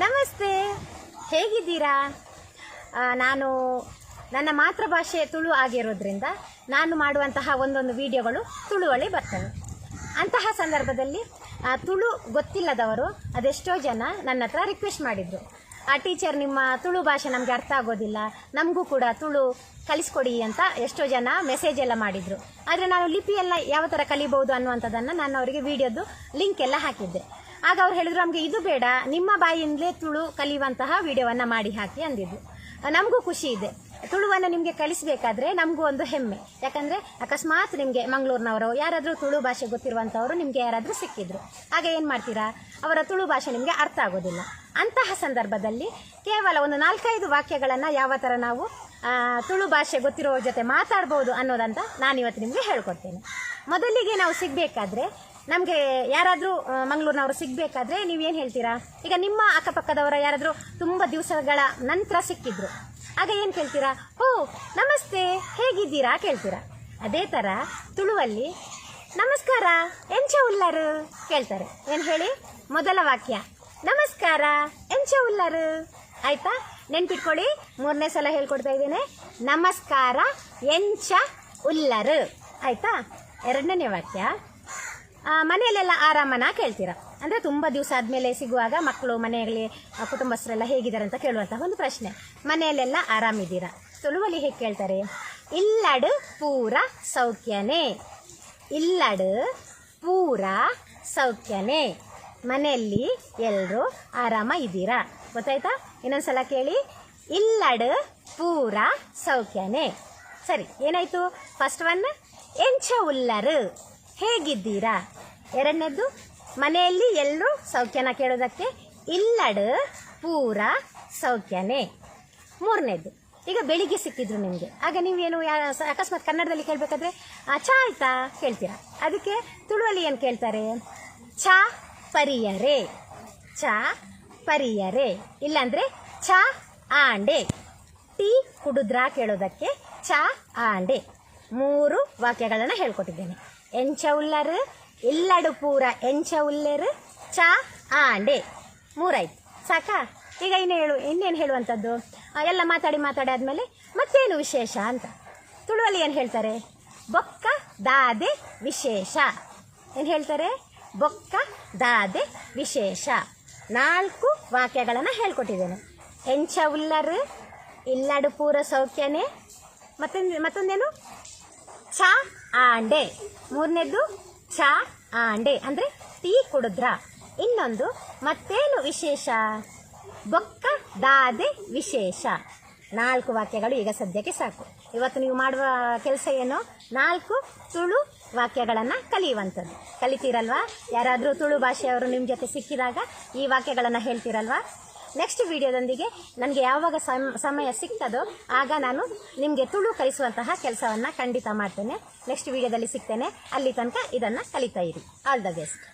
ನಮಸ್ತೆ. ಹೇಗಿದ್ದೀರಾ? ನಾನು ನನ್ನ ಮಾತೃಭಾಷೆ ತುಳು ಆಗಿರೋದ್ರಿಂದ ನಾನು ಮಾಡುವಂತಹ ಒಂದೊಂದು ವಿಡಿಯೋಗಳು ತುಳುವಳಿ ಬರ್ತವೆ. ಅಂತಹ ಸಂದರ್ಭದಲ್ಲಿ ತುಳು ಗೊತ್ತಿಲ್ಲದವರು ಅದೆಷ್ಟೋ ಜನ ನನ್ನ ಹತ್ರ ರಿಕ್ವೆಸ್ಟ್ ಮಾಡಿದರು. ಆ ಟೀಚರ್ ನಿಮ್ಮ ತುಳು ಭಾಷೆ ನಮಗೆ ಅರ್ಥ ಆಗೋದಿಲ್ಲ, ನಮಗೂ ಕೂಡ ತುಳು ಕಲಿಸ್ಕೊಡಿ ಅಂತ ಎಷ್ಟೋ ಜನ ಮೆಸೇಜ್ ಎಲ್ಲ ಮಾಡಿದರು. ಆದರೆ ನಾನು ಲಿಪಿಯೆಲ್ಲ ಯಾವ ಥರ ಕಲಿಬಹುದು ಅನ್ನುವಂಥದ್ದನ್ನು ನಾನು ಅವರಿಗೆ ವಿಡಿಯೋದು ಲಿಂಕ್ ಎಲ್ಲ ಹಾಕಿದ್ದೆ. ಆಗ ಅವ್ರು ಹೇಳಿದ್ರು, ನಮಗೆ ಇದು ಬೇಡ, ನಿಮ್ಮ ಬಾಯಿಂದಲೇ ತುಳು ಕಲಿಯುವಂತಹ ವಿಡಿಯೋವನ್ನು ಮಾಡಿ ಹಾಕಿ ಅಂದಿದ್ದು ನಮಗೂ ಖುಷಿ ಇದೆ. ತುಳುವನ್ನು ನಿಮಗೆ ಕಲಿಸಬೇಕಾದ್ರೆ ನಮಗೂ ಒಂದು ಹೆಮ್ಮೆ. ಯಾಕಂದರೆ ಅಕಸ್ಮಾತ್ ನಿಮಗೆ ಮಂಗಳೂರಿನವರು, ಯಾರಾದರೂ ತುಳು ಭಾಷೆ ಗೊತ್ತಿರುವಂಥವರು ನಿಮಗೆ ಯಾರಾದರೂ ಸಿಕ್ಕಿದ್ರು. ಆಗ ಏನು ಮಾಡ್ತೀರಾ? ಅವರ ತುಳು ಭಾಷೆ ನಿಮಗೆ ಅರ್ಥ ಆಗೋದಿಲ್ಲ. ಅಂತಹ ಸಂದರ್ಭದಲ್ಲಿ ಕೇವಲ ಒಂದು ನಾಲ್ಕೈದು ವಾಕ್ಯಗಳನ್ನು ಯಾವ ಥರ ನಾವು ತುಳು ಭಾಷೆ ಗೊತ್ತಿರೋ ಜೊತೆ ಮಾತಾಡ್ಬೋದು ಅನ್ನೋದಂತ ನಾನಿವತ್ತು ನಿಮಗೆ ಹೇಳ್ಕೊಡ್ತೇನೆ. ಮೊದಲಿಗೆ ನಾವು ಸಿಗಬೇಕಾದ್ರೆ ನಮಗೆ ಯಾರಾದರೂ ಮಂಗಳೂರಿನವರು ಸಿಗಬೇಕಾದ್ರೆ ನೀವೇನು ಹೇಳ್ತೀರಾ? ಈಗ ನಿಮ್ಮ ಅಕ್ಕಪಕ್ಕದವರ ಯಾರಾದರೂ ತುಂಬ ದಿವಸಗಳ ನಂತರ ಸಿಕ್ಕಿದ್ರು. ಆಗ ಏನು ಕೇಳ್ತೀರಾ? ಓ, ನಮಸ್ತೆ, ಹೇಗಿದ್ದೀರಾ ಕೇಳ್ತೀರಾ? ಅದೇ ಥರ ತುಳುವಲ್ಲಿ, ನಮಸ್ಕಾರ ಎಂಚ ಉಲ್ಲರು ಕೇಳ್ತಾರೆ. ಏನು ಹೇಳಿ? ಮೊದಲ ವಾಕ್ಯ. ನಮಸ್ಕಾರ ಎಂಚ ಉಲ್ಲರು ಆಯ್ತಾ? ನೆನ್ಪಿಟ್ಕೊಳ್ಳಿ, ಮೂರನೇ ಸಲ ಹೇಳ್ಕೊಡ್ತಾ ಇದ್ದೇನೆ. ನಮಸ್ಕಾರ ಎಂಚ ಉಲ್ಲರು ಆಯ್ತಾ? ಎರಡನೇ ವಾಕ್ಯ. ಮನೆಯಲ್ಲೆಲ್ಲ ಆರಾಮನ ಕೇಳ್ತೀರಾ? ಅಂದರೆ ತುಂಬ ದಿವಸ ಆದಮೇಲೆ ಸಿಗುವಾಗ ಮಕ್ಕಳು, ಮನೆಯಲ್ಲಿ ಕುಟುಂಬಸ್ಥರೆಲ್ಲ ಹೇಗಿದ್ದಾರೆ ಅಂತ ಕೇಳುವಂತಹ ಒಂದು ಪ್ರಶ್ನೆ. ಮನೆಯಲ್ಲೆಲ್ಲ ಆರಾಮಿದ್ದೀರ? ತುಳುವಲ್ಲಿ ಹೇಗೆ ಕೇಳ್ತಾರೆ? ಇಲ್ಲಡು ಪೂರ ಸೌಖ್ಯನೇ. ಇಲ್ಲಡು ಪೂರ ಸೌಖ್ಯನೇ. ಮನೆಯಲ್ಲಿ ಎಲ್ಲರೂ ಆರಾಮ ಇದ್ದೀರಾ? ಗೊತ್ತಾಯ್ತಾ? ಇನ್ನೊಂದ್ಸಲ ಕೇಳಿ. ಇಲ್ಲಡು ಪೂರ ಸೌಖ್ಯನೇ. ಸರಿ, ಏನಾಯ್ತು? ಫಸ್ಟ್ ಒನ್ ಎಂಚ ಉಲ್ಲರು ಹೇಗಿದ್ದೀರಾ? ಎರಡನೇದು ಮನೆಯಲ್ಲಿ ಎಲ್ಲರೂ ಸೌಖ್ಯನ ಕೇಳೋದಕ್ಕೆ? ಇಲ್ಲಡು, ಪೂರ ಸೌಖ್ಯನೇ. ಮೂರನೇದು ಈಗ ಬೆಳಿಗ್ಗೆ ಸಿಕ್ಕಿದ್ರು ನಿಮಗೆ. ಆಗ ನೀವೇನು ಯಾ ಅಕಸ್ಮಾತ್ ಕನ್ನಡದಲ್ಲಿ ಕೇಳಬೇಕಾದ್ರೆ ಚಾ ಆಯ್ತಾ? ಕೇಳ್ತೀರಾ? ಅದಕ್ಕೆ ತುಳುವಲ್ಲಿ ಏನು ಕೇಳ್ತಾರೆ? ಚಾ ಪರಿಯರೆ. ಚಾ ಪರಿಯರೆ. ಇಲ್ಲಾಂದ್ರೆ, ಚಾ ಆಂಡೆ. ಟೀ ಕುಡಿದ್ರಾ ಕೇಳೋದಕ್ಕೆ ಚಾ ಆಂಡೆ. ಮೂರು ವಾಕ್ಯಗಳನ್ನು ಹೇಳ್ಕೊಟ್ಟಿದ್ದೇನೆ. ಎಂಚ ಉಲ್ಲರ್ ಇಲ್ಲಡು ಪೂರ ಎಂಚ ಉಲ್ಲೆರು ಚ ಆಂಡೆ. ಮೂರಾಯ್ತು. ಸಾಕಾ? ಈಗ ಇನ್ನು ಹೇಳು, ಇನ್ನೇನು ಹೇಳುವಂಥದ್ದು? ಎಲ್ಲ ಮಾತಾಡಿ ಮಾತಾಡಿ ಆದಮೇಲೆ ಮತ್ತೇನು ವಿಶೇಷ ಅಂತ. ತುಳುವಲ್ಲಿ ಏನು ಹೇಳ್ತಾರೆ? ಬೊಕ್ಕ ದಾದೆ ವಿಶೇಷ. ಏನು ಹೇಳ್ತಾರೆ? ಬೊಕ್ಕ ದಾದೆ ವಿಶೇಷ. ನಾಲ್ಕು ವಾಕ್ಯಗಳನ್ನು ಹೇಳ್ಕೊಟ್ಟಿದ್ದೇನೆ. ಹೆಂಚ ಉಲ್ಲರ್ ಇಲ್ಲಡು ಪೂರ ಸೌಖ್ಯನೇ. ಮತ್ತೊಂದು, ಮತ್ತೊಂದೇನು? ಚಾ ಆಂಡೆ. ಮೂರನೇದು ಚಾ ಆಂಡೆ. ಅಂದರೆ ಟೀ ಕುಡಿದ್ರ. ಇನ್ನೊಂದು ಮತ್ತೇನು ವಿಶೇಷ? ಬೊಕ್ಕ ದಾದೆ ವಿಶೇಷ. ನಾಲ್ಕು ವಾಕ್ಯಗಳು ಈಗ ಸದ್ಯಕ್ಕೆ ಸಾಕು. ಇವತ್ತು ನೀವು ಮಾಡುವ ಕೆಲಸ ಏನು? ನಾಲ್ಕು ತುಳು ವಾಕ್ಯಗಳನ್ನು ಕಲಿಯುವಂಥದ್ದು. ಕಲಿತೀರಲ್ವಾ? ಯಾರಾದರೂ ತುಳು ಭಾಷೆಯವರು ನಿಮ್ಮ ಜೊತೆ ಸಿಕ್ಕಿದಾಗ ಈ ವಾಕ್ಯಗಳನ್ನು ಹೇಳ್ತೀರಲ್ವಾ? ನೆಕ್ಸ್ಟ್ ವಿಡಿಯೋದೊಂದಿಗೆ ನನಗೆ ಯಾವಾಗ ಸಮ್- ಸಮಯ ಸಿಗ್ತದೋ ಆಗ ನಾನು ನಿಮಗೆ ತುಳು ಕಲಿಸುವಂತಹ ಕೆಲಸವನ್ನು ಖಂಡಿತ ಮಾಡ್ತೇನೆ. ನೆಕ್ಸ್ಟ್ ವಿಡಿಯೋದಲ್ಲಿ ಸಿಗ್ತೇನೆ. ಅಲ್ಲಿ ತನಕ ಇದನ್ನು ಕಲಿತಾ ಇರಿ. All the best